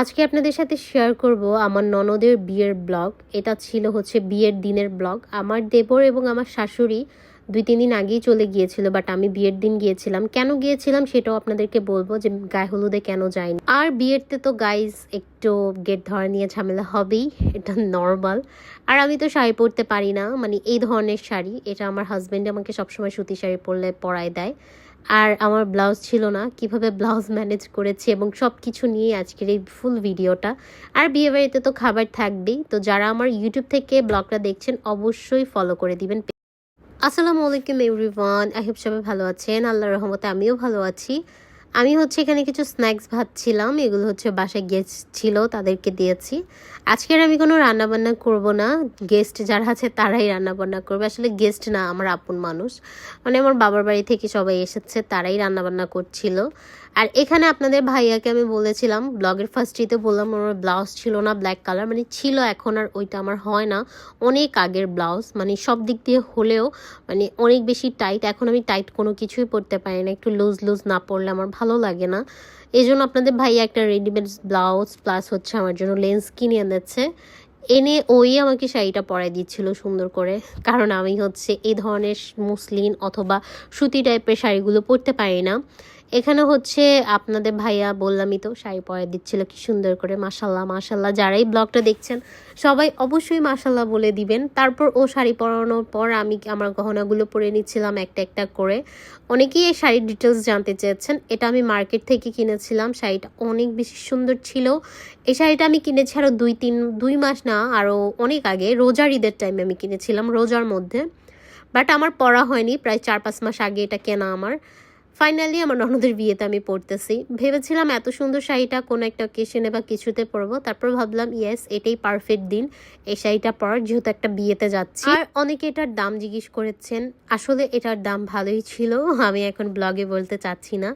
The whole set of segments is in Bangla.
আজকে আপনাদের সাথে শেয়ার করব আমার ননদের বিয়ের ব্লগ এটা ছিল হচ্ছে বিয়ের দিনের ব্লগ আমার দেবর এবং আমার শাশুড়ি দুই, তিন দিন আগেই চলে গিয়েছিল বাট আমি বিয়ের দিন গিয়েছিলাম। কেন গিয়েছিলাম সেটাও আপনাদেরকে বলব যে গায়ে হলুদে কেন যায়নি। আর বিয়েরতে তো গাইজ একটু গেট ধরা নিয়ে ঝামেলা হবেই, এটা নর্মাল আর আমি তো শাড়ি পরতে পারি না মানে এই ধরনের শাড়ি, এটা আমার হাজব্যান্ড আমাকে সবসময় সুতি শাড়ি পরলে পরায় দেয়। আর আমার ব্লাউজ ছিল না, কীভাবে ব্লাউজ ম্যানেজ করেছি এবং সব কিছু নিয়ে আজকের এই ফুল ভিডিওটা। আর বিয়ে বাড়িতে তো খাবার থাকবেই, তো যারা আমার ইউটিউব থেকে ব্লগটা দেখছেন, অবশ্যই ফলো করে দিবেন। আসসালামু আলাইকুম এভরিওয়ান আহিব সবাই ভালো আছেন। আল্লাহর রহমতে আমিও ভালো আছি। আমি হচ্ছে এখানে কিছু স্ন্যাক্স ভাবছিলাম এগুলো হচ্ছে বাসায় গেস্ট ছিল, তাদেরকে দিয়েছি। আজকের আমি কোনো রান্নাবান্না করব না গেস্ট যারা আছে তারাই রান্নাবান্না করবে। আসলে গেস্ট না, আমার আপন মানুষ। মানে আমার বাবার বাড়ি থেকে সবাই এসেছে, তারাই রান্নাবান্না করছিল। আর এখানে আপনাদের ভাইয়াকে আমি বলেছিলাম, ব্লগের ফার্স্টেতে বললাম আমার ব্লাউজ ছিল না ব্ল্যাক কালার মানে ছিল এখন আর ওইটা আমার হয় না। অনেক আগের ব্লাউজ মানে সব দিক দিয়ে হলেও মানে অনেক বেশি টাইট এখন আমি টাইট কোনো কিছুই পরতে পারি না, একটু লুজ লুজ না পরলে আমার ভালো লাগে না। এই জন্য আপনাদের ভাইয়া একটা রেডিমেড ব্লাউজ প্লাস হচ্ছে আমার জন্য লেন্স কিনে এনেছে। এনে ওই আমাকে শাড়িটা পরাই দিচ্ছিল সুন্দর করে, কারণ আমি হচ্ছে এই ধরনের মুসলিন অথবা সুতি টাইপের শাড়িগুলো পরতে পারি না। এখানে হচ্ছে আপনাদের ভাইয়া, বললামই তো, শাড়ি পরে দিচ্ছিল, কি সুন্দর করে মাসাল্লাহ মাসাল্লাহ যারাই ব্লগটা দেখছেন, সবাই অবশ্যই মাসাল্লাহ বলে দিবেন। তারপর ও শাড়ি পরানোর পর আমি আমার গহনাগুলো পরে নিচ্ছিলাম একটা একটা করে। অনেকেই এই শাড়ির ডিটেলস জানতে চেয়েছেন। এটা আমি মার্কেট থেকে কিনেছিলাম। শাড়িটা অনেক বেশি সুন্দর ছিল। এই শাড়িটা আমি কিনেছি আরও দুই, তিন, দুই মাস না আরও অনেক আগে। রোজার ঈদের টাইমে আমি কিনেছিলাম, রোজার মধ্যে। বাট আমার পরা হয়নি, প্রায় চার, পাঁচ মাস আগে এটা কেনা আমার। ফাইনালি আমার ননদের বিয়েতে আমি পড়তেছি। ভেবেছিলাম এত সুন্দর শাড়িটা কোনো একটা অকেশনে বা কিছুতে পরবো। তারপর ভাবলাম ইয়েস এটাই পারফেক্ট দিন। এই শাড়িটা পরার যেহেতু একটা বিয়েতে যাচ্ছি। আর অনেকে এটার দাম জিজ্ঞেস করেছেন, আসলে এটার দাম ভালোই ছিল, আমি এখন ব্লগে বলতে চাচ্ছি না।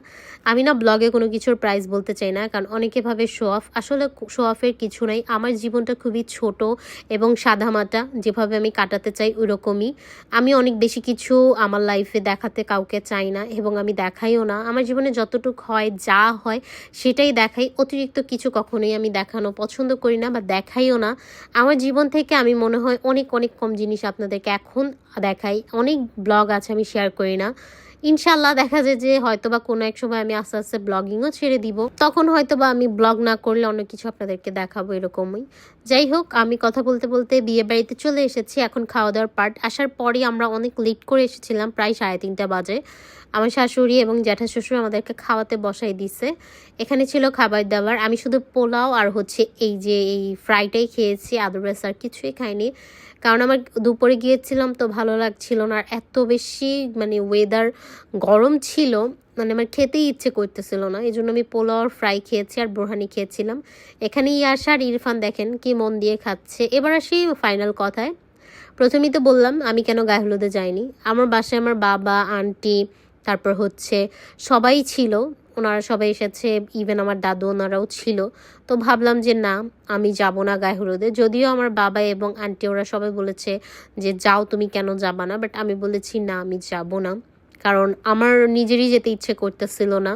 আমি না ব্লগে কোনো কিছুর প্রাইস বলতে চাই না, কারণ অনেকে ভাবে শো অফ আসলে শো অফের কিছু নাই, আমার জীবনটা খুবই ছোট এবং সাদামাটা, যেভাবে আমি কাটাতে চাই ওরকমই। আমি অনেক বেশি কিছু আমার লাইফে দেখাতে কাউকে চাই না এবং আমি দেখাইও না। আমার জীবনে যতটুক হয়, যা হয়, সেটাই দেখাই। অতিরিক্ত কিছু কখনোই আমি দেখানো পছন্দ করি না বা দেখাইও না। আমার জীবন থেকে আমি মনে হয় অনেক অনেক কম জিনিস আপনাদেরকে এখন দেখাই। অনেক ব্লগ আছে, আমি শেয়ার করি না। ইনশাল্লাহ দেখা যায় যে হয়তো বা কোনো এক সময় আমি আস্তে আস্তে ব্লগিংও ছেড়ে দিব। তখন হয়তো বা আমি ব্লগ না করলে অনেক কিছু আপনাদেরকে দেখাবো এরকমই। যাই হোক, আমি কথা বলতে বলতে বিয়ে বাড়িতে চলে এসেছি, এখন খাওয়া দাওয়ার পার্ট আসার পরই আমরা অনেক লেট করে এসেছিলাম, প্রায় সাড়ে তিনটা বাজে। আমার শাশুড়ি এবং জ্যাঠা শ্বশুর আমাদেরকে খাওয়াতে বসাই দিছে। এখানে ছিল খাবার দাবার। আমি শুধু পোলাও আর হচ্ছে এই যে এই ফ্রাইটাই খেয়েছি আদারওয়াইজ আর কিছুই খাইনি। কারণ আমার দুপুরে গিয়েছিলাম তো ভালো লাগছিল না। আর এত বেশি মানে ওয়েদার গরম ছিল মানে আমার খেতেই ইচ্ছে করতেছিল না। এই জন্য আমি পোলাও ফ্রাই খেয়েছি আর বোরহানি খেয়েছিলাম। এখানে ইয়াসা আর ইরফান দেখেন কি মন দিয়ে খাচ্ছে। এবার আসি ফাইনাল কথায়। প্রথমেই তো বললাম, আমি কেন গায়ে হলুদে যাইনি? আমার বাসায় আমার বাবা, আন্টি, তারপর হচ্ছে সবাই ছিল। ওনারা সবাই এসেছে ইভেন আমার দাদু ওনারাও ছিল। তো ভাবলাম যে না, আমি যাব না গায়ে হলুদে যদিও আমার বাবা এবং আন্টি ওরা সবাই বলেছে যে, যাও তুমি কেন যাবা না? বাট আমি বলেছি না, আমি যাব না। কারণ আমার নিজেরই যেতে ইচ্ছে করতেছিল না।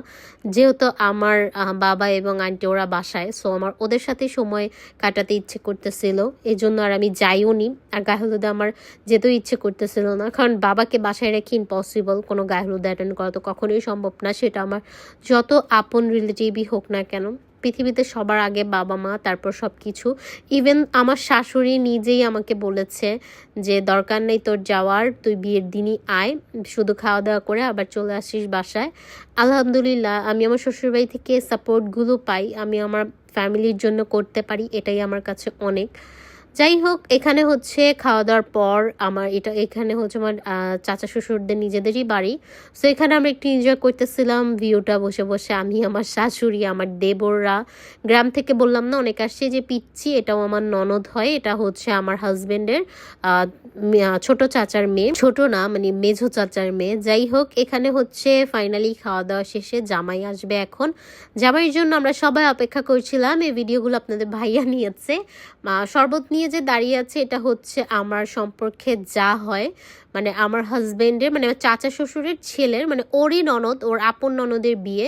যেহেতু আমার বাবা এবং আন্টি ওরা বাসায় সো আমার ওদের সাথে সময় কাটাতে ইচ্ছে করতেছিল। এই জন্য আর আমি যাইও নি। আর গায়ে হলুদে আমার যেতেও ইচ্ছে করতেছিল না। কারণ বাবাকে বাসায় রেখে ইম্পসিবল কোনো গায়ে হলুদ অ্যাটেন্ড করা তো কখনোই সম্ভব না। সেটা আমার যত আপন রিলেটিভই হোক না কেন। পৃথিবীতে সবার আগে বাবা মা, তারপর সব কিছু ইভেন আমার শাশুড়ি নিজেই আমাকে বলেছে যে, দরকার নেই তোর যাওয়ার, তুই বিয়ের দিনই আয়, শুধু খাওয়া দাওয়া করে আবার চলে আসিস বাসায়। আলহামদুলিল্লাহ, আমি আমার শ্বশুরবাড়ি থেকে সাপোর্টগুলো পাই, আমি আমার ফ্যামিলির জন্য করতে পারি, এটাই আমার কাছে অনেক। যাই হোক এখানে হচ্ছে খাওয়া দাওয়ার পর আমার এটা, এখানে হচ্ছে আমার চাচা শ্বশুরদের নিজেদেরই বাড়ি। সো এখানে আমরা একটু এনজয় করতেছিলাম ভিউটা বসে বসে আমি, আমার শাশুড়ি, আমার দেবররা। গ্রাম থেকে বললাম না, অনেক আসছে যে পিচ্ছি, এটাও আমার ননদ হয়, এটা হচ্ছে আমার হাজবেন্ডের ছোট চাচার মেয়ে। ছোট না মানে মেঝো চাচার মেয়ে। যাই হোক এখানে হচ্ছে ফাইনালি খাওয়া দাওয়া শেষে জামাই আসবে এখন। জামাইয়ের জন্য আমরা সবাই অপেক্ষা করছিলাম, এই ভিডিওগুলো আপনাদের ভাইয়া নিয়েছে। শরবত নিয়ে যে দাঁড়িয়ে আছে, এটা হচ্ছে আমার সম্পর্কে যা হয়। মানে আমার হাজবেন্ডের মানে চাচা শ্বশুরের ছেলের মানে ওরই ননদ, ওর আপন ননদের বিয়ে।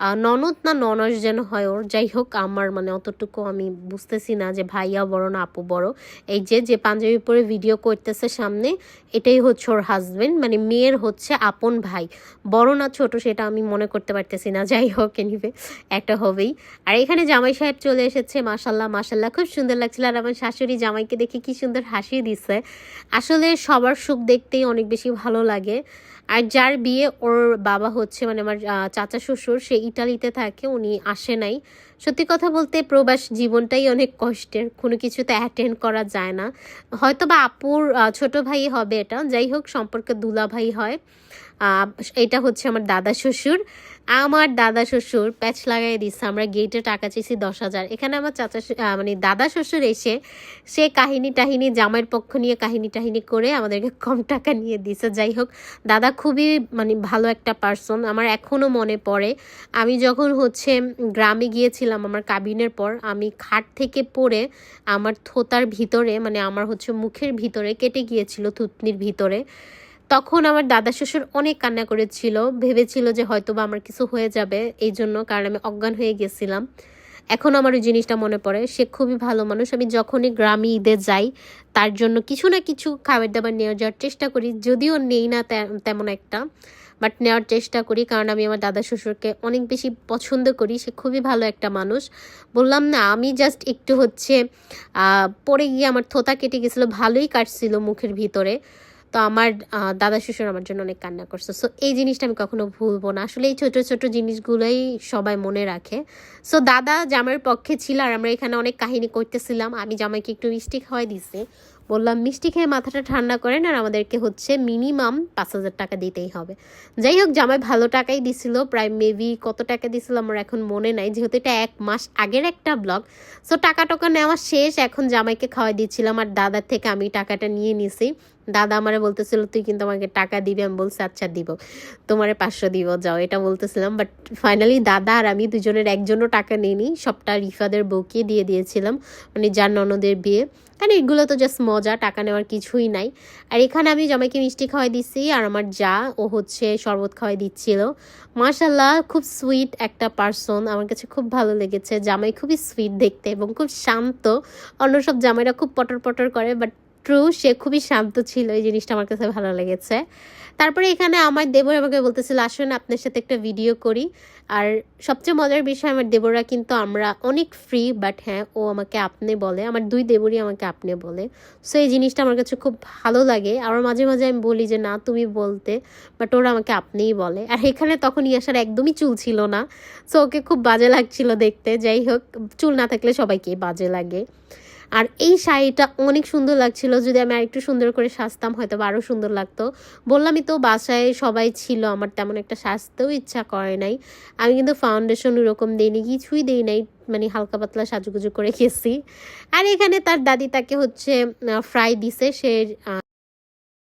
ননদ না ননস যেন হয় ওর, যাই হোক আমার মানে অতটুকু আমি বুঝতেছি না যে ভাইয়া বড় না আপু বড়। এই যে যে পাঞ্জাবি পরে ভিডিও করতেছে সামনে, এটাই হচ্ছে ওর হাজবেন্ড মানে মেয়ের হচ্ছে আপন ভাই। বড় না ছোট সেটা আমি মনে করতে পারতেছি না, যাই হোক এনিবে একটা হবেই। আর এখানে জামাই সাহেব চলে এসেছে মাসাল্লাহ মাসাল্লাহ খুব সুন্দর লাগছিল। আর আমার শাশুড়ি জামাইকে দেখে কি সুন্দর হাসি দিছে। আসলে সবার সুখ দেখতেই অনেক বেশি ভালো লাগে। আর যার বিয়ে ওর বাবা হচ্ছে মানে আমার চাচা শ্বশুর, সে ইটালিতে থাকে, উনি আসে নাই। সত্যি কথা বলতে প্রবাস জীবনটাই অনেক কষ্টের, কোনো কিছুতে অ্যাটেন্ড করা যায় না। হয়তো বা আপুর ছোটো ভাই হবে এটা, যাই হোক, সম্পর্কে দুলা ভাই হয় এটা হচ্ছে আমার দাদা শ্বশুর। আমার দাদা শ্বশুর প্যাচ লাগাই দিচ্ছে আমরা গেটে টাকা চেয়েছি দশ হাজার। এখানে আমার চাচা মানে দাদা শ্বশুর এসে, সে কাহিনী টাহিনী, জামাইয়ের পক্ষ নিয়ে কাহিনী টাহিনী করে আমাদেরকে কম টাকা নিয়ে দিছে। যাই হোক, দাদা খুবই মানে ভালো একটা পার্সন আমার এখনও মনে পড়ে। আমি যখন হচ্ছে গ্রামে গিয়েছিলাম আমার কাবিনের পর, আমি খাট থেকে পড়ে আমার থোতার ভিতরে মানে আমার হচ্ছে মুখের ভিতরে কেটে গিয়েছিল থুতনির ভিতরে। তখন আমার দাদা শ্বশুর অনেক কান্না করেছিল, ভেবেছিল যে হয়তো বা আমার কিছু হয়ে যাবে, এই জন্য কারণ আমি অজ্ঞান হয়ে গেছিলাম। এখন আমার ওই জিনিসটা মনে পড়ে, সে খুবই ভালো মানুষ, আমি যখনই গ্রামে ঈদে যাই, তার জন্য কিছু না কিছু খাবার দাবার নিয়ে যাওয়ার চেষ্টা করি, যদিও নেই না তেমন একটা বাট নেওয়ার চেষ্টা করি, কারণ আমি আমার দাদা শ্বশুরকে অনেক বেশি পছন্দ করি, সে খুবই ভালো একটা মানুষ। বললাম, না, আমি জাস্ট একটু হচ্ছে পড়ে গিয়ে আমার থোতা কেটে গেছিল, ভালোই কাটছিল মুখের ভিতরে। তো আমার দাদা শ্বশুর আমার জন্য অনেক কান্না করছে। সো এই জিনিসটা আমি কখনো ভুলবো না। আসলে এই ছোট ছোট জিনিসগুলোই সবাই মনে রাখে। সো দাদা জামাইয়ের পক্ষে ছিল আর আমরা এখানে অনেক কাহিনী করতেছিলাম। আমি জামাইকে একটু মিষ্টি খাওয়াই দিছি। বললাম, মিষ্টি খেয়ে মাথাটা ঠান্ডা করেন আর আমাদেরকে হচ্ছে মিনিমাম পাঁচ হাজার টাকা দিতেই হবে। যাই হোক, জামাই ভালো টাকাই দিছিল, প্রায় মেবি কত টাকা দিছিল আমার এখন মনে নাই, যেহেতু এটা এক মাস আগের একটা ব্লগ সো টাকা টাকা নেওয়া শেষ, এখন জামাইকে খাওয়াই দিচ্ছিলাম আর দাদার থেকে আমি টাকাটা নিয়ে নিছি। দাদা আমারে বলতেছিল, তুই কিন্তু আমাকে টাকা দিবি। আমি বলছি আচ্ছা দিব। তোমারে পাঁচশো দিব, যাও। এটা বলতেছিলাম বাট ফাইনালি দাদা আর আমি দুজনের একজনও টাকা নিইনি, সবটা রিফাদের বউকে দিয়ে দিয়েছিলাম মানে যার ননদের বিয়ে। কারণ এগুলো তো জাস্ট মজা, টাকা নেওয়ার কিছুই নাই। আর এখানে আমি জামাইকে মিষ্টি খাওয়াই দিচ্ছি আর আমার যা, ও হচ্ছে শরবত খাওয়াই দিচ্ছিল। মার্শাল্লাহ খুব সুইট একটা পার্সন আমার কাছে খুব ভালো লেগেছে। জামাই খুবই সুইট দেখতে এবং খুব শান্ত। অন্য সব জামাইরা খুব পটর পটর করে বাট ট্রু সে খুবই শান্ত ছিল, এই জিনিসটা আমার কাছে ভালো লেগেছে। তারপরে এখানে আমার দেবর আমাকে বলতেছিল, আসুন, আপনার সাথে একটা ভিডিও করি। আর সবচেয়ে মজার বিষয়, আমার দেবররা কিন্তু আমরা অনেক ফ্রি বাট হ্যাঁ ও আমাকে আপনি বলে, আমার দুই দেবরই আমাকে আপনি বলে। সো এই জিনিসটা আমার কাছে খুব ভালো লাগে। আর মাঝে মাঝে আমি বলি যে, না, তুমি বলতে। বাট ওরা আমাকে আপনিই বলে। আর এখানে তখন ইয়াসার একদমই চুল ছিল না। সো ওকে খুব বাজে লাগছিল দেখতে। যাই হোক, চুল না থাকলে সবাইকে বাজে লাগে। আর এই শাড়িটা অনেক সুন্দর লাগছিল, যদি আমি আরেকটু সুন্দর করে সাজতাম হয়তো আরও সুন্দর লাগতো। বললামই তো, বাসায় সবাই ছিল, আমার তেমন একটা সাজতেও ইচ্ছা করে নাই। আমি কিন্তু ফাউন্ডেশন ওরকম দিইনি, কিছুই দিই নাই মানে হালকা পাতলা সাজুগুজু করে খেয়েছি আর এখানে তার দাদি তাকে হচ্ছে ফ্রাই দিছে, সে